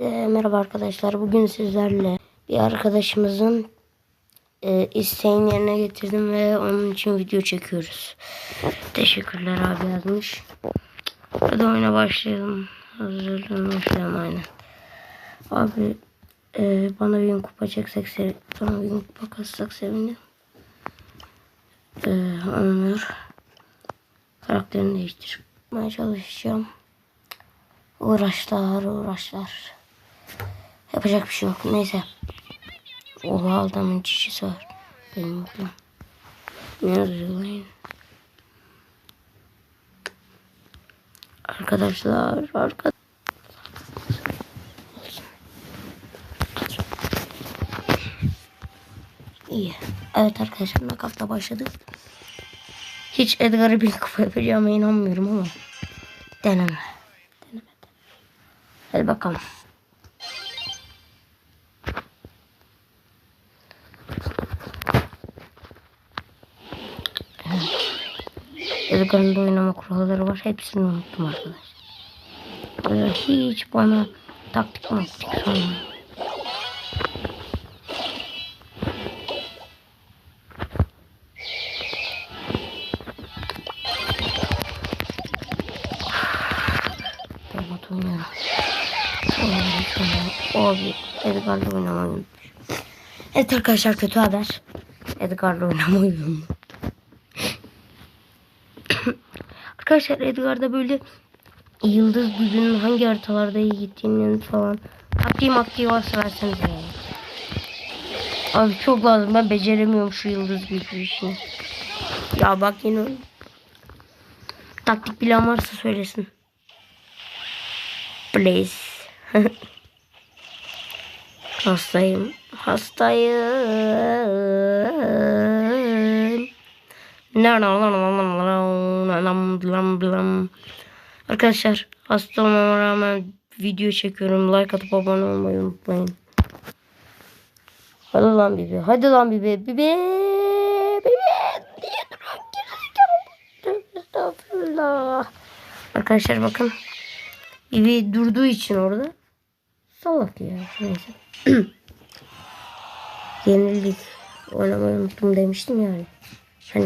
Ee, merhaba arkadaşlar. Bugün sizlerle bir arkadaşımızın e, isteğini yerine getirdim ve onun için video çekiyoruz. Teşekkürler abi yazmış. Hadi oyuna başlayalım. Hazırlanın başlayalım aynen. Abi e, bana bir kupa çeksek sev bana bir kupa kassak sevinirim. E, olmuyor. Karakterini değiştirmeye çalışacağım. Uğraşlar uğraşlar. Yapacak bir şey yok. Neyse. Oha adamın çişisi var. Benim yazıyor lan? Arkadaşlar arkadaşlar. İyi. Evet arkadaşlar nakafta başladık. Hiç Edgar'ı bir kupa yapacağıma inanmıyorum ama. Deneme. Deneme. Hadi bakalım. Edgar'ın da oynama kuralları var. Hepsini unuttum arkadaşlar. Böyle hiç bana taktik maktik sormayın. Robot oynuyorum. Abi Edgar'la oynamayı unutmuş. Evet arkadaşlar kötü haber. Edgar'la oynamayı unutmuş. arkadaşlar Edgar'da böyle yıldız gücünün hangi haritalarda iyi gittiğini falan taktiği maktiği varsa versenize yani. Abi çok lazım ben beceremiyorum şu yıldız gücü işini. Ya bak yine taktik bilen varsa söylesin. Please. Hastayım. Hastayım. Arkadaşlar hasta olmama rağmen video çekiyorum. Like atıp abone olmayı unutmayın. Hadi lan Bibi. Hadi lan duran gerizekalı? Estağfurullah. Arkadaşlar bakın. Bibi durduğu için orada. Salak ya. Neyse. Yenildik. Oynamayı unuttum demiştim yani.